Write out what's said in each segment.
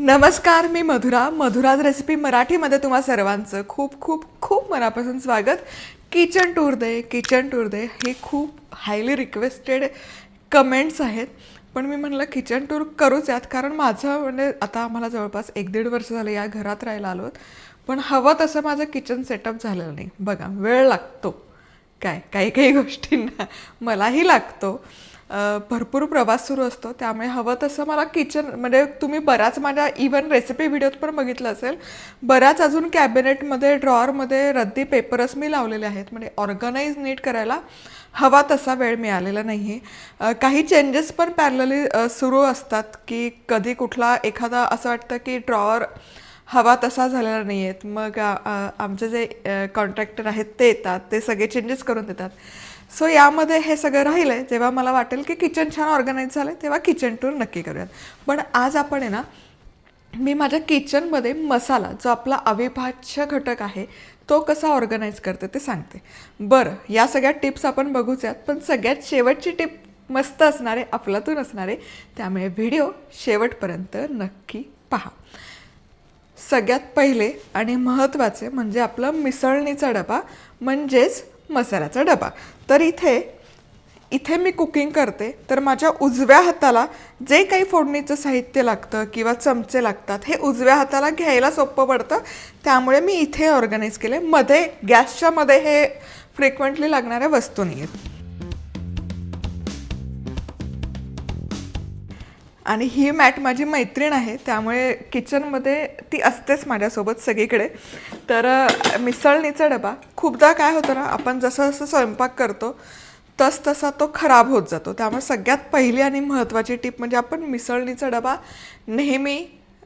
नमस्कार मी मधुरा. मधुराज रेसिपी मराठीमध्ये तुम्हा सर्वांचं खूप खूप खूप मनापासून स्वागत. किचन टूर दे किचन टूर दे हे खूप हायली रिक्वेस्टेड कमेंट्स आहेत. पण मी म्हणलं किचन टूर करूच यात कारण माझं म्हणजे आता आम्हाला जवळपास एक दीड वर्ष झालं या घरात राहायला आलो पण हवं तसं माझं किचन सेटअप झालेलं नाही. बघा वेळ लागतो. काय काही काही गोष्टींना मलाही लागतो. भरपूर प्रवास सुरू असतो. त्यामुळे हवं तसं मला किचन म्हणजे तुम्ही बऱ्याच माझ्या इवन रेसिपी व्हिडिओत पण बघितलं असेल. बऱ्याच अजून कॅबिनेटमध्ये ड्रॉअरमध्ये रद्दी पेपर्स मी लावलेले आहेत. म्हणजे ऑर्गनाईज नीट करायला हवा तसा वेळ मिळालेला नाही आहे काही चेंजेस पण पॅरलली सुरू असतात की कधी कुठला एखादा असं वाटतं की ड्रॉअर हवा तसा झालेला नाही आहेत मग आमचे जे कॉन्ट्रॅक्टर आहेत ते येतात. ते सगळे चेंजेस करून देतात. सो यामध्ये हे सगळं राहिलं आहे जेव्हा मला वाटेल की किचन छान ऑर्गनाईज झालं आहे तेव्हा किचन टूर नक्की करूयात. पण आज आपण आहे ना मी माझ्या किचनमध्ये मसाला जो आपला अविभाज्य घटक आहे तो कसा ऑर्गनाईज करते ते सांगते. बरं या सगळ्या टिप्स आपण बघूच यात पण सगळ्यात शेवटची टिप मस्त असणारे अफलातून असणारे त्यामुळे व्हिडिओ शेवटपर्यंत नक्की पहा. सगळ्यात पहिले आणि महत्त्वाचे म्हणजे आपलं मिसळणीचा डबा म्हणजेच मसाल्याचा डबा. तर इथे इथे मी कुकिंग करते. तर माझ्या उजव्या हाताला जे काही फोडणीचं साहित्य लागतं किंवा चमचे लागतात हे उजव्या हाताला घ्यायला सोपं पडतं. त्यामुळे मी इथे ऑर्गनाईज केले मध्ये गॅसच्या मध्ये हे फ्रिक्वेंटली लागणाऱ्या वस्तू नाही आहेत आणि ही मॅट माझी मैत्रीण आहे त्यामुळे किचनमध्ये ती असतेच माझ्यासोबत सगळीकडे. तर मिसळणीचा डबा. खूपदा काय होतं ना आपण जसं जसं स्वयंपाक करतो तस तसा तो खराब होत जातो. त्यामुळे सगळ्यात पहिली आणि महत्त्वाची टीप म्हणजे आपण मिसळणीचा डबा नेहमी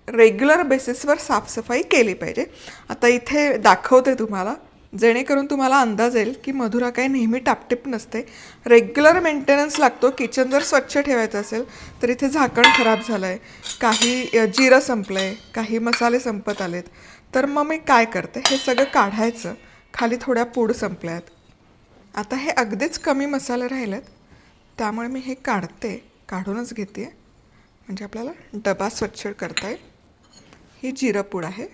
रेग्युलर बेसिसवर साफसफाई केली पाहिजे. आता इथे दाखवते तुम्हाला. जेणेकरून तुम्हाला अंदाज येईल की मधुरा काही नेहमी टापटीप नसते. रेग्युलर मेंटेनन्स लागतो. किचन जर स्वच्छ ठेवायचं असेल तर इथे झाकण खराब झालं आहे काही जिरं संपलं आहे काही मसाले संपत आलेत. तर मग मी काय करते? हे सगळं काढायचं. खाली थोड्या पूड संपल्या आहेत आता हे अगदीच कमी मसाले राहिलेत. त्यामुळे मी हे काढते. काढूनच घेते म्हणजे आपल्याला डबा स्वच्छ करता येईल. ही जिरं पूड आहे.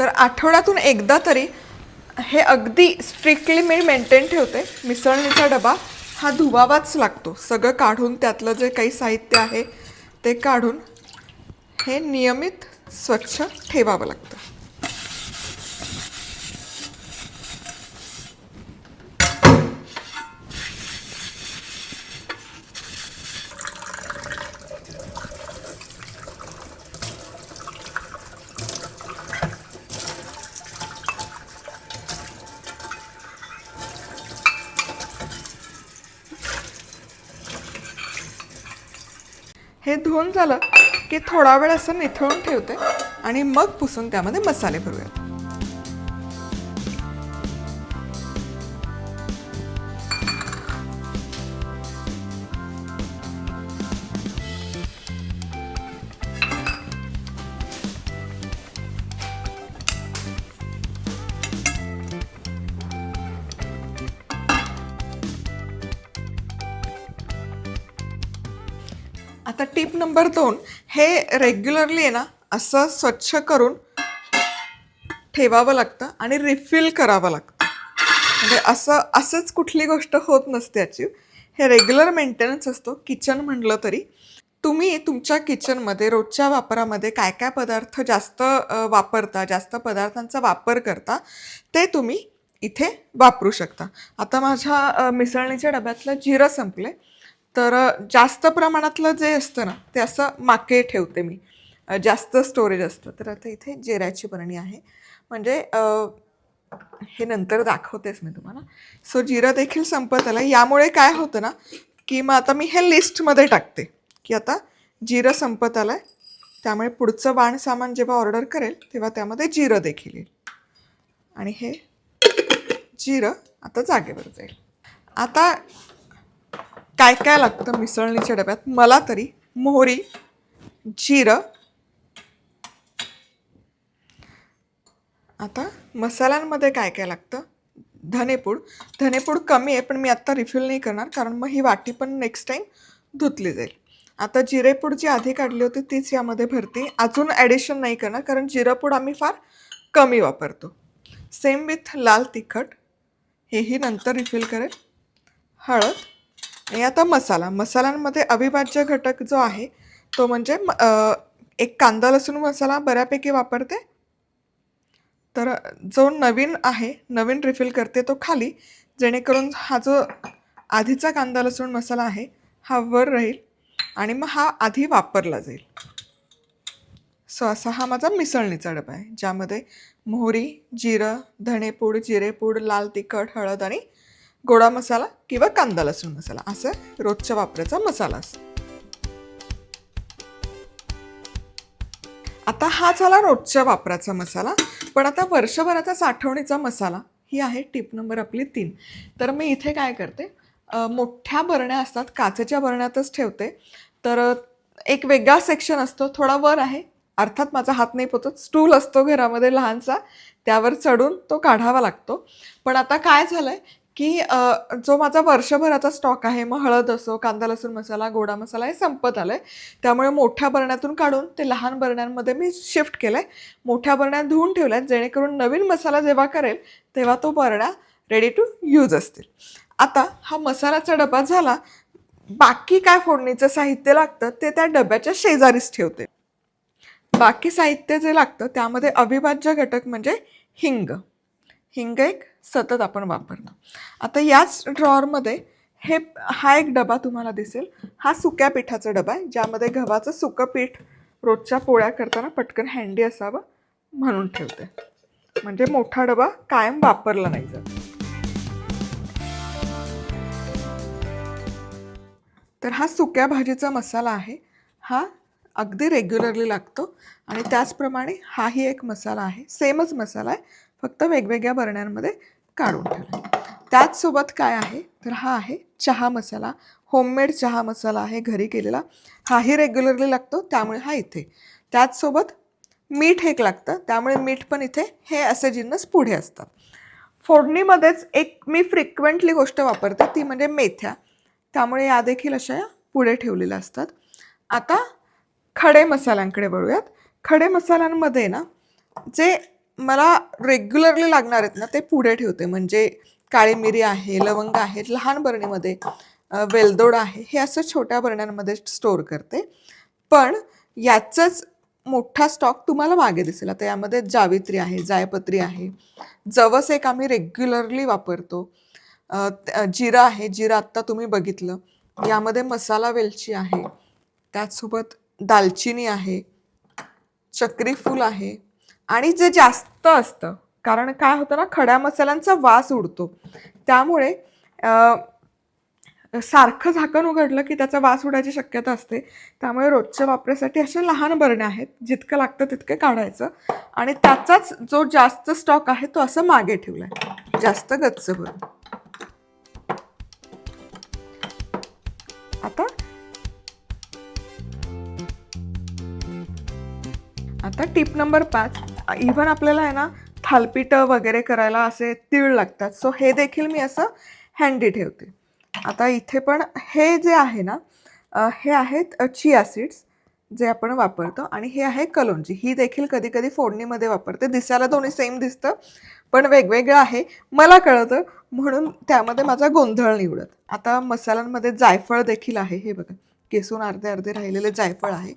तर आठवड्यातून एकदा तरी हे अगदी स्ट्रिक्टली मी मेंटेन ठेवते. मिसळणीचा डबा हा धुवावाच लागतो. सगळं काढून त्यातलं जे काही साहित्य आहे ते काढून हे नियमित स्वच्छ ठेवावं लागतं. हे धुवून झालं की थोडा वेळ असं निथळून ठेवते आणि मग पुसून त्यामध्ये मसाले भरूयात. आता टिप नंबर दोन हे रेग्युलरली आहे ना असं स्वच्छ करून ठेवावं लागतं आणि रिफिल करावं लागतं. म्हणजे असं असंच कुठली गोष्ट होत नसते अचीव हे रेग्युलर मेंटेनन्स असतो किचन म्हणलं तरी. तुम्ही तुमच्या किचनमध्ये रोजच्या वापरामध्ये काय काय पदार्थ जास्त वापरता जास्त पदार्थांचा वापर करता ते तुम्ही इथे वापरू शकता. आता माझ्या मिसळणीच्या डब्यातलं जिरं संपले तर जास्त प्रमाणातलं जे असतं ना ते असं माके ठेवते मी. जास्त स्टोरेज असतं. तर आता इथे जिऱ्याची बरणी आहे. म्हणजे हे नंतर दाखवतेच मी तुम्हाला. सो जिरं देखील संपत आलं यामुळे काय होतं ना की मग आता मी हे लिस्टमध्ये टाकते. की आता जिरं संपत आलं आहे त्यामुळे पुढचं वाण सामान जेव्हा ऑर्डर करेल तेव्हा त्यामध्ये जिरं देखील येईल. आणि हे जिरं आता जागेवर जाईल. आता काय काय लागतं मिसळणीच्या डब्यात? मला तरी मोहरी जिरं. आता मसाल्यांमध्ये काय काय लागतं? धनेपूड. धनेपूड कमी आहे पण मी आत्ता रिफिल नाही करणार कारण मग ही वाटी पण नेक्स्ट टाईम धुतली जाईल. आता जिरेपूड जी आधी काढली होती तीच यामध्ये भरती. अजून ॲडिशन नाही करणार कारण जिरंपूड आम्ही फार कमी वापरतो. सेम विथ लाल तिखट. हेही नंतर रिफिल करेल. हळद. आणि आता मसाला. मसाल्यांमध्ये अविभाज्य घटक जो आहे तो म्हणजे म- एक कांदा लसूण मसाला बऱ्यापैकी वापरते. तर जो नवीन आहे नवीन रिफिल करते तो खाली जेणेकरून हा जो आधीचा कांदा लसूण मसाला आहे हा वर राहील आणि मग हा आधी वापरला जाईल. सो असा हा माझा मिसळणीचा डबा आहे ज्यामध्ये मोहरी जिरं धणेपूड जिरेपूड लाल तिखट हळद आणि गोडा मसाला किंवा कांदा लसूण मसाला. असं रोजच्या वापराचा मसाला असतो. आता हा झाला रोजच्या वापराचा मसाला. पण आता वर्षभराचा साठवणीचा मसाला ही आहे टिप नंबर आपली तीन. तर मी इथे काय करते? मोठ्या बरण्या असतात काचेच्या बरण्यातच ठेवते. तर एक वेगळा सेक्शन असतो थोडा वर आहे. अर्थात माझा हात नाही पोचत स्टूल असतो घरामध्ये लहानसा. त्यावर चढून तो काढावा लागतो. पण आता काय झालंय? की जो माझा वर्षभराचा स्टॉक आहे मग हळद असो कांदा लसूण मसाला गोडा मसाला हे संपत आलं आहे त्यामुळे मोठ्या बरण्यातून काढून ते लहान बरण्यांमध्ये मी शिफ्ट केलं आहे मोठ्या बरण्यात धुवून ठेवल्यात जेणेकरून नवीन मसाला जेव्हा करेल तेव्हा तो बरण्या रेडी टू यूज असतील. आता हा मसाल्याचा डबा झाला बाकी काय फोडणीचं साहित्य लागतं ते त्या डब्याच्या शेजारीच ठेवते. बाकी साहित्य जे लागतं त्यामध्ये अविभाज्य घटक म्हणजे हिंग. हिंग एक सतत आपण वापरणं आता याच ड्रॉअरमध्ये हे हा एक डबा तुम्हाला दिसेल. हा सुक्या पिठाचा डबा आहे ज्यामध्ये गव्हाचं सुकं पीठ रोजच्या पोळ्या करताना पटकन हँडी असावं म्हणून ठेवते. म्हणजे मोठा डबा कायम वापरला नाही जात. तर हा सुक्या भाजीचा मसाला आहे. हा अगदी रेग्युलरली लागतो. आणि त्याचप्रमाणे हाही एक मसाला आहे. सेमच मसाला आहे. फक्त वेगवेगळ्या बरण्यांमध्ये काढून ठेवला त्याचसोबत काय आहे? तर हा आहे चहा मसाला. होममेड चहा मसाला आहे घरी केलेला. हाही रेग्युलरली लागतो त्यामुळे हा इथे. त्याचसोबत मीठ एक लागतं त्यामुळे मीठ पण इथे हे असे जिन्नस पुढे असतात. फोडणीमध्येच एक मी फ्रिक्वेंटली गोष्ट वापरते ती म्हणजे मेथ्या. त्यामुळे या देखील अशा या पुढे ठेवलेल्या असतात. आता खडे मसाल्यांकडे वळूयात खडे मसाल्यांमध्ये ना जे मला रेग्युलरली लागणार आहेत ना ते पुढे ठेवते. म्हणजे काळी मिरी आहे लवंग आहेत लहान बरणीमध्ये वेलदोड आहे हे असं छोट्या बरण्यांमध्ये स्टोअर करते. पण याचाच मोठा स्टॉक तुम्हाला मागे दिसेल. आता यामध्ये जावित्री आहे जायपत्री आहे. जवस एक आम्ही रेग्युलरली वापरतो. जिरा आहे जिरा आत्ता तुम्ही बघितलं. यामध्ये मसाला वेलची आहे. त्याचसोबत दालचिनी आहे. चक्रीफूल आहे. आणि जे जास्त असतं कारण काय होतं ना खड्या मसाल्यांचा वास उडतो. त्यामुळे सारखं झाकण उघडलं की त्याचा वास उडायची शक्यता असते. त्यामुळे रोजच्या वापरासाठी अशा लहान बरण्या आहेत जितकं लागतं तितकं काढायचं. आणि त्याचाच जो जास्त स्टॉक आहे तो असं मागे ठेवला आहे जास्त गच्च भरून आता? आता टिप नंबर पाच. इव्हन आपल्याला आहे ना थालपीठं वगैरे करायला असे तीळ लागतात. सो हे देखील मी असं हँडी ठेवते. आता इथे पण हे जे आहे ना हे आहेत चिया सीड्स जे आपण वापरतो आणि हे आहे कलोंजी. ही देखील कधी कधी फोडणीमध्ये वापरते. दिसायला दोन्ही सेम दिसतं पण वेगवेगळं आहे. मला कळतं म्हणून त्यामध्ये माझा गोंधळ निवडत. आता मसाल्यांमध्ये जायफळ देखील आहे. हे बघा केसून अर्धे अर्धे राहिलेले जायफळ आहे.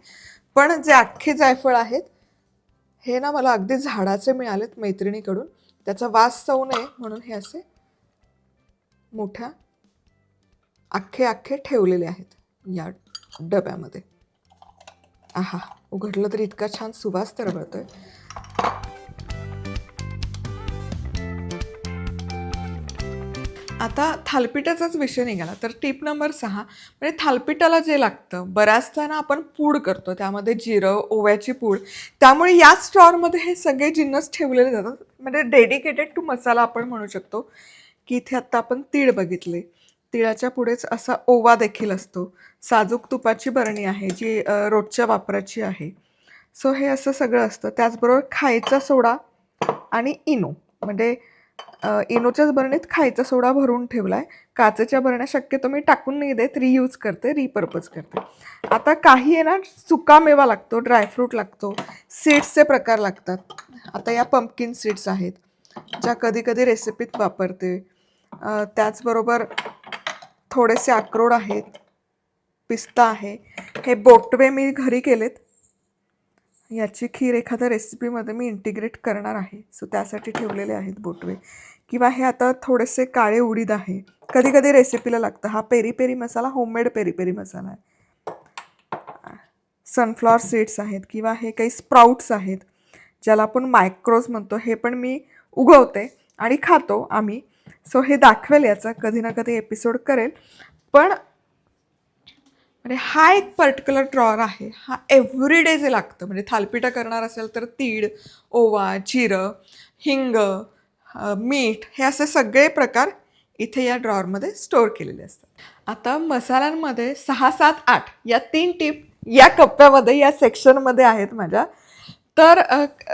पण जे अख्खे जायफळ आहेत हे ना मला अगदी झाडाचे मिळालेत मैत्रिणीकडून. त्याचा वास जाऊ नये म्हणून हे असे मोठ्या अख्खे अख्खे ठेवलेले आहेत या डब्यामध्ये. आहा उघडलं तर इतका छान सुवास तरबळतोय. आता थालपिठाचाच विषय निघाला. तर टीप नंबर सहा म्हणजे थालपिठाला जे लागतं बऱ्याचदा ना आपण पूड करतो त्यामध्ये जिरं ओव्याची पूड. त्यामुळे याच स्टॉरमध्ये हे सगळे जिन्नस ठेवलेले जातात. म्हणजे डेडिकेटेड टू मसाला आपण म्हणू शकतो की इथे आत्ता आपण तीळ बघितले. तिळाच्या पुढेच असा ओवा देखील असतो. साजूक तुपाची बरणी आहे जी रोजच्या वापराची आहे. सो हे असं सगळं असतं. त्याचबरोबर खायचा सोडा आणि इनो. म्हणजे इनोच्याच बरणीत खायचा सोडा भरून ठेवला आहे काचेच्या बरण्या शक्यतो मी टाकून नाही देत रियूज करते रिपर्पज करते. आता काही आहे ना सुका मेवा लागतो ड्रायफ्रूट लागतो सीड्सचे प्रकार लागतात. आता या पंपकिन सीड्स आहेत ज्या कधी कधी रेसिपीत वापरते. त्याचबरोबर थोडेसे अक्रोड आहेत पिस्ता आहे. हे बोटवे मी घरी केलेत. याची खीर एखाद्या रेसिपीमध्ये मी इंटिग्रेट करणार आहे. सो त्यासाठी ठेवलेले आहेत बोटवे. किंवा हे आता थोडेसे काळे उडीद आहे. कधी कधी रेसिपीला लागतं. हा peri peri masala homemade peri peri masala आहे. सनफ्लॉवर सीड्स आहेत किंवा हे काही स्प्राउट्स आहेत ज्याला आपण मायक्रोज म्हणतो. हे पण मी उगवते आणि खातो आम्ही. सो हे दाखवेल याचा. कधी ना कधी एपिसोड करेल. पण म्हणजे हा एक पर्टिक्युलर ड्रॉर आहे. हा एव्हरी डे जे लागतं म्हणजे थालपिठं करणार असेल तर तीळ ओवा जिरं हिंग मीठ हे असे सगळे प्रकार इथे या ड्रॉवरमध्ये स्टोअर केलेले असतात. आता मसाल्यांमध्ये सहा सात आठ या तीन टीप या कप्प्यामध्ये या सेक्शनमध्ये आहेत माझ्या. तर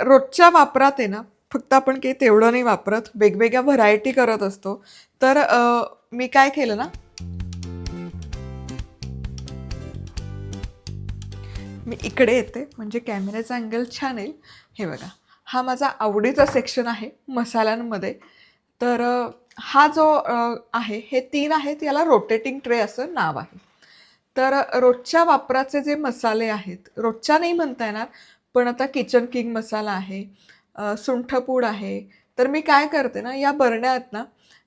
रोजच्या वापरात आहे ना फक्त आपण काही तेवढं नाही वापरत वेगवेगळ्या व्हरायटी करत असतो. तर मी काय केलं ना मी इकडे येते. म्हणजे कॅमेऱ्याचा अँगल छान येईल हे बघा. हा माझा आवडीचा सेक्शन आहे मसाल्यांमध्ये. तर हा जो आहे हे तीन आहेत. याला रोटेटिंग ट्रे असं नाव आहे. तर रोजच्या वापराचे जे मसाले आहेत रोजच्या नाही म्हणता येणार पण आता किचन किंग मसाला आहे सुंठपूड आहे. तर मी काय करते ना या बरण्या आहेत ना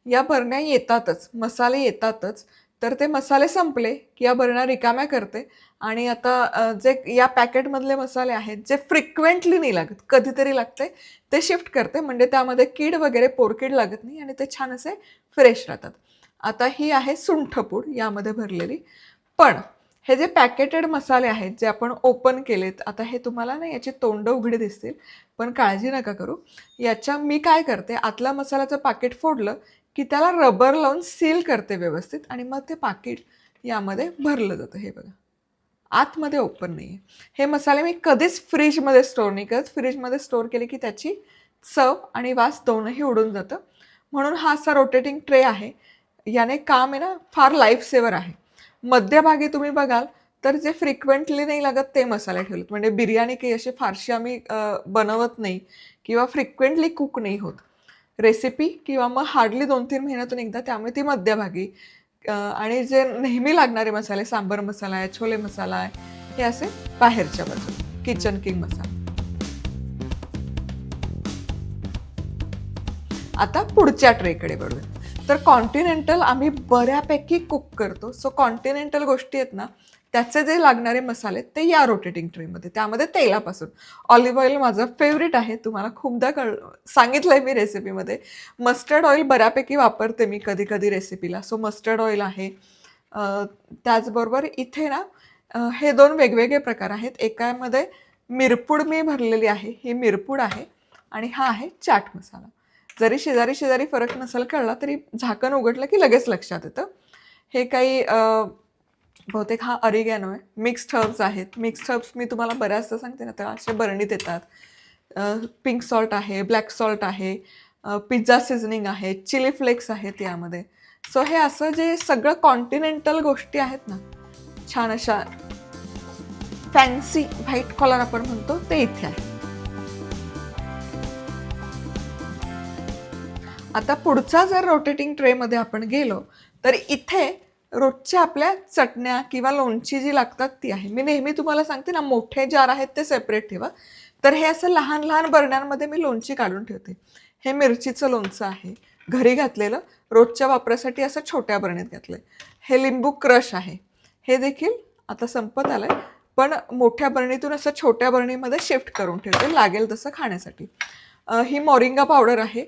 या बरण्या येतातच. मसाले येतातच. तर ते मसाले संपले की या बरणा रिकाम्या करते. आणि आता जे या पॅकेटमधले मसाले आहेत जे फ्रिक्वेंटली नाही लागत कधीतरी लागते ते शिफ्ट करते. म्हणजे त्यामध्ये कीड वगैरे पोरकीड लागत नाही आणि ते छान असे फ्रेश राहतात. आता ही आहे सुंठपूड यामध्ये भरलेली. पण हे जे पॅकेटेड मसाले आहेत जे आपण ओपन केलेत आता हे तुम्हाला ना याची तोंड उघडी दिसतील पण काळजी नका करू. याच्या मी काय करते आतला मसाल्याचं पाकिट फोडलं की त्याला रबर लावून सील करते व्यवस्थित आणि मग ते पाकिट यामध्ये भरलं जातं. हे बघा. आतमध्ये ओपन नाही आहे हे मसाले मी कधीच फ्रीजमध्ये स्टोअर नाही करत. फ्रीजमध्ये स्टोअर केले की त्याची चव आणि वास दोनही उडून जातं. म्हणून हा असा रोटेटिंग ट्रे आहे. याने काम आहे ना फार लाईफ सेवर आहे. मध्यभागी तुम्ही बघाल तर जे फ्रिक्वेंटली नाही लागत ते मसाले ठेवलेत. म्हणजे बिर्याणी काही अशी फारशी आम्ही बनवत नाही किंवा फ्रिक्वेंटली कुक नाही होत. रेसिपी किंवा मग हार्डली दोन तीन महिन्यातून एकदा त्यामुळे ती मध्यभागी. आणि जे नेहमी लागणारे मसाले सांबर मसाला आहे छोले मसाला आहे हे असे बाहेरच्या बाजूला किचन किंग मसाला. आता पुढच्या ट्रेकडे वळूया तर कॉन्टिनेंटल आम्ही बऱ्यापैकी कुक करतो. सो कॉन्टिनेंटल गोष्टी आहेत ना त्याचे जे लागणारे मसाले ते या रोटेटिंग ट्रेमध्ये त्यामध्ये तेलापासून. ऑलिव्ह ऑइल माझं फेवरेट आहे तुम्हाला खूपदा कळ सांगितलं आहे मी रेसिपीमध्ये मस्टर्ड ऑइल बऱ्यापैकी वापरते मी कधी कधी रेसिपीला सो मस्टर्ड ऑइल आहे. त्याचबरोबर इथे ना हे दोन वेगवेगळे प्रकार आहेत. एकामध्ये मिरपूड मी भरलेली आहे ही मिरपूड आहे आणि हा आहे चाट मसाला. जरी शेजारी शेजारी फरक नसेल कळला तरी झाकण उघडलं की लगेच लक्षात येतं. हे काही बहुतेक हा अरिगॅनो आहे. मिक्स्ड हर्ब्स आहेत. मिक्स्ड हर्ब्स मी तुम्हाला बऱ्याचदा सांगते ना तर असे बरणीत येतात. पिंक सॉल्ट आहे ब्लॅक सॉल्ट आहे पिझ्झा सिझनिंग आहे चिली फ्लेक्स आहेत यामध्ये. सो हे असं जे सगळं कॉन्टिनेंटल गोष्टी आहेत ना छान अशा फॅन्सी व्हाईट कॉलर आपण म्हणतो ते इथे आहे. आता पुढचा जर रोटेटिंग ट्रेमध्ये आपण गेलो तर इथे रोजच्या आपल्या चटण्या किंवा लोणची जी लागतात ती आहे. मी नेहमी तुम्हाला सांगते ना मोठे जार आहेत ते सेपरेट ठेवा. तर हे असं लहान लहान बरण्यांमध्ये मी लोणची काढून ठेवते. हे मिरचीचं लोणचं आहे. घरी घातलेलं. रोजच्या वापरासाठी असं छोट्या बरणीत घातलं हे लिंबू क्रश आहे. हे देखील आता संपत आलंय. पण मोठ्या बरणीतून असं छोट्या बरणीमध्ये शिफ्ट करून ठेवते. लागेल तसं खाण्यासाठी. ही मोरिंगा पावडर आहे.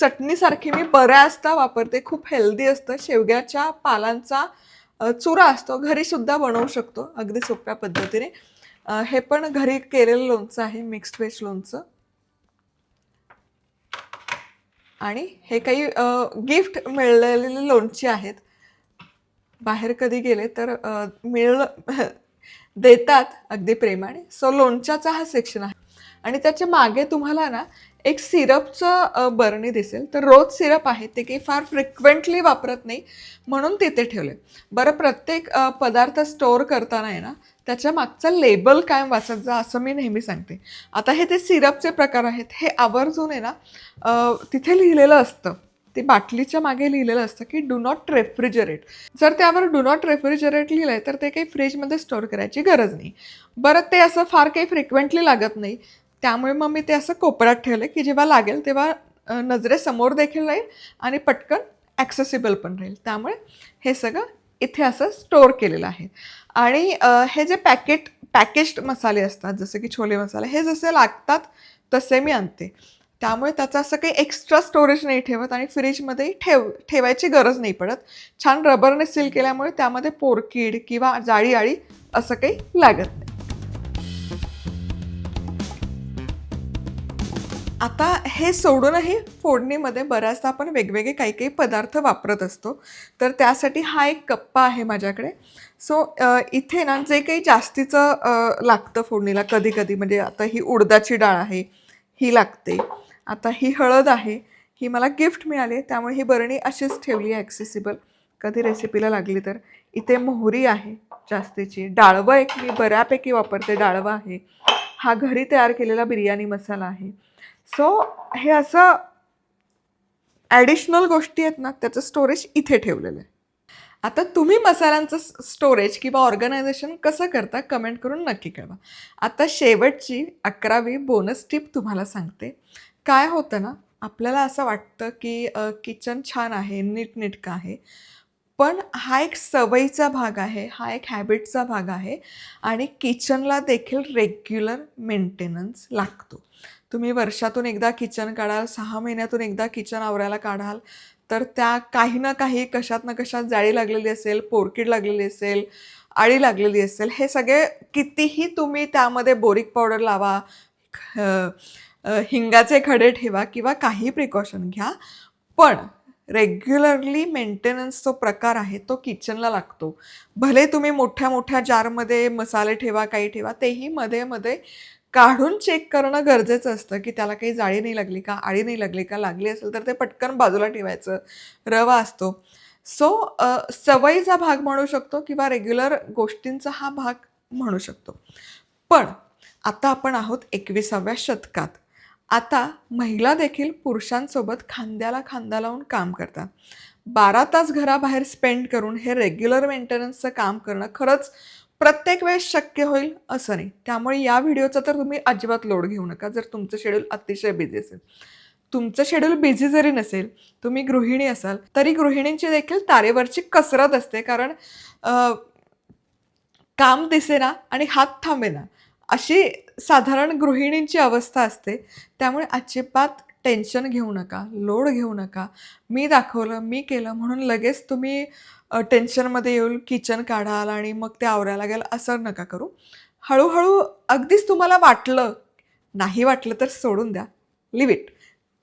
चटणीसारखी मी बऱ्याचदा वापरते. खूप हेल्दी असतं. शेवग्याच्या पालांचा चुरा असतो. घरी सुद्धा बनवू शकतो. अगदी सोप्या पद्धतीने. हे पण घरी केलेलं लोणचं आहे. मिक्स्ड व्हेज लोणचं. आणि हे काही गिफ्ट मिळलेली लोणची आहेत. बाहेर कधी गेले तर मिळ देतात अगदी प्रेमाने. सो लोणच्याचा हा सेक्शन आहे. आणि त्याच्यामागे तुम्हाला ना एक सिरपचं बरणी दिसेल. तर रोज सिरप आहे ते काही फार फ्रिक्वेंटली वापरत नाही म्हणून तिथे ठेवले. बरं प्रत्येक पदार्थ स्टोअर करताना आहे ना त्याच्या मागचं लेबल कायम वाचत जा असं मी नेहमी सांगते. आता हे ते सिरपचे प्रकार आहेत हे आवर्जून आहे ना तिथे लिहिलेलं असतं. ते बाटलीच्या मागे लिहिलेलं असतं की डू नॉट रेफ्रिजरेट जर त्यावर डू नॉट रेफ्रिजरेट लिहिलं आहे तर ते काही फ्रीजमध्ये स्टोअर करायची गरज नाही. बरं ते असं फार काही फ्रिक्वेंटली लागत नाही. त्यामुळे मग मी ते असं कोपऱ्यात ठेवलं की जेव्हा लागेल तेव्हा नजरेसमोर देखील राहील आणि पटकन ॲक्सेसिबल पण राहील. त्यामुळे हे सगळं इथे असं स्टोअर केलेलं आहे. आणि हे जे पॅकेट पॅकेज्ड मसाले असतात जसे की छोले मसाले हे जसे लागतात तसे मी आणते. त्यामुळे त्याचं असं काही एक्स्ट्रा स्टोरेज नाही ठेवत आणि फ्रीजमध्ये ठेव ठेवायची गरज नाही पडत. छान रबरने सील केल्यामुळे त्यामध्ये पोरकीड किंवा जाळी आळी असं काही लागत नाही. आता हे सोडूनही फोडणीमध्ये बऱ्याचदा आपण वेगवेगळे काही काही पदार्थ वापरत असतो. तर त्यासाठी हा एक कप्पा आहे माझ्याकडे. सो इथे ना जे काही जास्तीचं लागतं फोडणीला कधी कधी म्हणजे आता ही उडदाची डाळ आहे ही लागते. आता ही हळद आहे ही मला गिफ्ट मिळाली त्यामुळे ही बरणी अशीच ठेवली आहे ॲक्सेसिबल कधी रेसिपीला लागली तर. इथे मोहरी आहे जास्तीची डाळवं एक मी बऱ्यापैकी वापरते डाळवं आहे. हा घरी तयार केलेला बिर्याणी मसाला आहे. सो हे असं ॲडिशनल गोष्टी आहेत ना त्याचं स्टोरेज इथे ठेवलेलं आहे. आता तुम्ही मसाल्यांचं स्टोरेज किंवा ऑर्गनायझेशन कसं करता कमेंट करून नक्की कळवा. आता शेवटची अकरावी बोनस टिप तुम्हाला सांगते. काय होतं ना आपल्याला असं वाटतं की किचन छान आहे नीटनेटकं आहे पण हा एक सवयीचा भाग आहे हा एक हॅबिटचा भाग आहे आणि किचनला देखील रेग्युलर मेंटेनन्स लागतो. तुम्ही वर्षातून एकदा किचन काढाल सहा महिन्यातून एकदा किचन आवरायला काढाल तर त्या काही ना काही कशात ना कशात जाळी लागलेली असेल पोरकीड लागलेली असेल आळी लागलेली असेल हे सगळे कितीही तुम्ही त्यामध्ये बोरिक पावडर लावा हिंगाचे खडे ठेवा किंवा काही प्रिकॉशन घ्या पण रेग्युलरली मेंटेनन्स जो प्रकार आहे तो किचनला लागतो. भले तुम्ही मोठ्या मोठ्या जारमध्ये मसाले ठेवा काही ठेवा तेही मध्ये मध्ये काढून चेक करणं गरजेचं असतं की त्याला काही जाळी नाही लागली का आळी नाही लागली का लागली असेल तर ते पटकन बाजूला ठेवायचं. रवा असतो. सो सवयीचा भाग म्हणू शकतो किंवा रेग्युलर गोष्टींचा हा भाग म्हणू शकतो. पण आता आपण आहोत एकविसाव्या शतकात. आता महिला देखील पुरुषांसोबत खांद्याला खांदा लावून काम करतात. बारा तास घराबाहेर स्पेंड करून हे रेग्युलर मेंटेनन्सचं काम करणं खरंच प्रत्येक वेळेस शक्य होईल असं नाही. त्यामुळे या व्हिडिओचा तर तुम्ही अजिबात लोड घेऊ नका. जर तुमचं शेड्यूल अतिशय बिझी असेल. तुमचं शेड्यूल बिझी जरी नसेल तुम्ही गृहिणी असाल तरी गृहिणींची देखील तारेवरची कसरत असते. कारण काम दिसेना आणि हात थांबेना अशी साधारण गृहिणींची अवस्था असते. त्यामुळे अजिबात टेन्शन घेऊ नका लोड घेऊ नका. मी दाखवलं मी केलं म्हणून लगेच तुम्ही टेन्शनमध्ये येऊन किचन काढाल आणि मग ते आवरायला लागेल असं नका करू. हळूहळू अगदीच तुम्हाला वाटलं नाही वाटलं तर सोडून द्या. लिव इट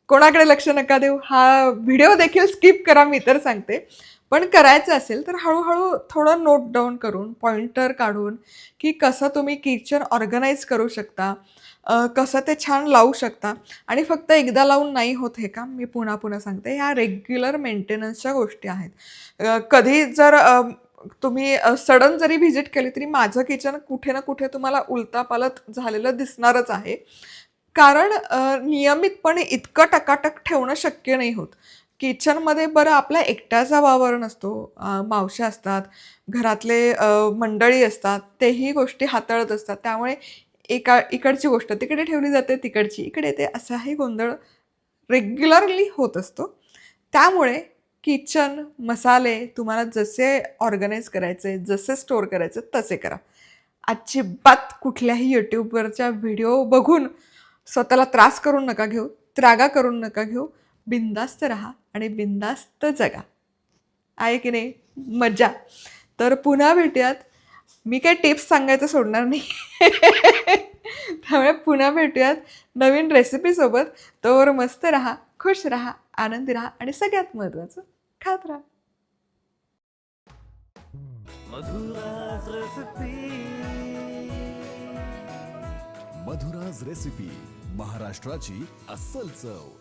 कोणाकडे लक्ष नका देऊ. हा व्हिडिओ देखील स्किप करा मी तर सांगते. पण करायचं असेल तर हळूहळू थोडं नोट डाऊन करून पॉइंटर काढून की कसं तुम्ही किचन ऑर्गनाईज करू शकता. कसं ते छान लावू शकता. आणि फक्त एकदा लावून नाही होत हे काम मी पुन्हा पुन्हा सांगते. ह्या रेग्युलर मेंटेनन्सच्या गोष्टी आहेत. कधी जर तुम्ही सडन जरी व्हिजिट केली तरी माझं किचन कुठे ना कुठे तुम्हाला उलतापालत झालेलं दिसणारच आहे. कारण नियमितपणे इतकं टकाटक ठेवणं शक्य नाही होत. किचनमध्ये बरं आपला एकट्याचा वावर नसतो. मावशा असतात घरातले मंडळी असतात तेही गोष्टी हाताळत असतात. त्यामुळे एका इकडची गोष्ट तिकडे ठेवली जाते तिकडची इकडे येते असाही गोंधळ रेग्युलरली होत असतो. त्यामुळे किचन मसाले तुम्हाला जसे ऑर्गनाईज करायचे जसे स्टोअर करायचे तसे करा. अजिबात कुठल्याही यूट्यूबवरच्या व्हिडिओ बघून स्वतःला त्रास करून नका घेऊ त्रागा करून नका घेऊ बिंदास्त राहा आणि बिंदास्त जगा. आहे की नाही? मजा. तर पुन्हा भेटूयात. मी काही टिप्स सांगायचं सोडणार नाही. त्यामुळे पुन्हा भेटूयात नवीन रेसिपीसोबत तोवर मस्त राहा खुश राहा आनंदी राहा आणि सगळ्यात महत्त्वाचं खात राहा. मधुराज रेसिपी मधुराज रेसिपी महाराष्ट्राची अस्सल चव.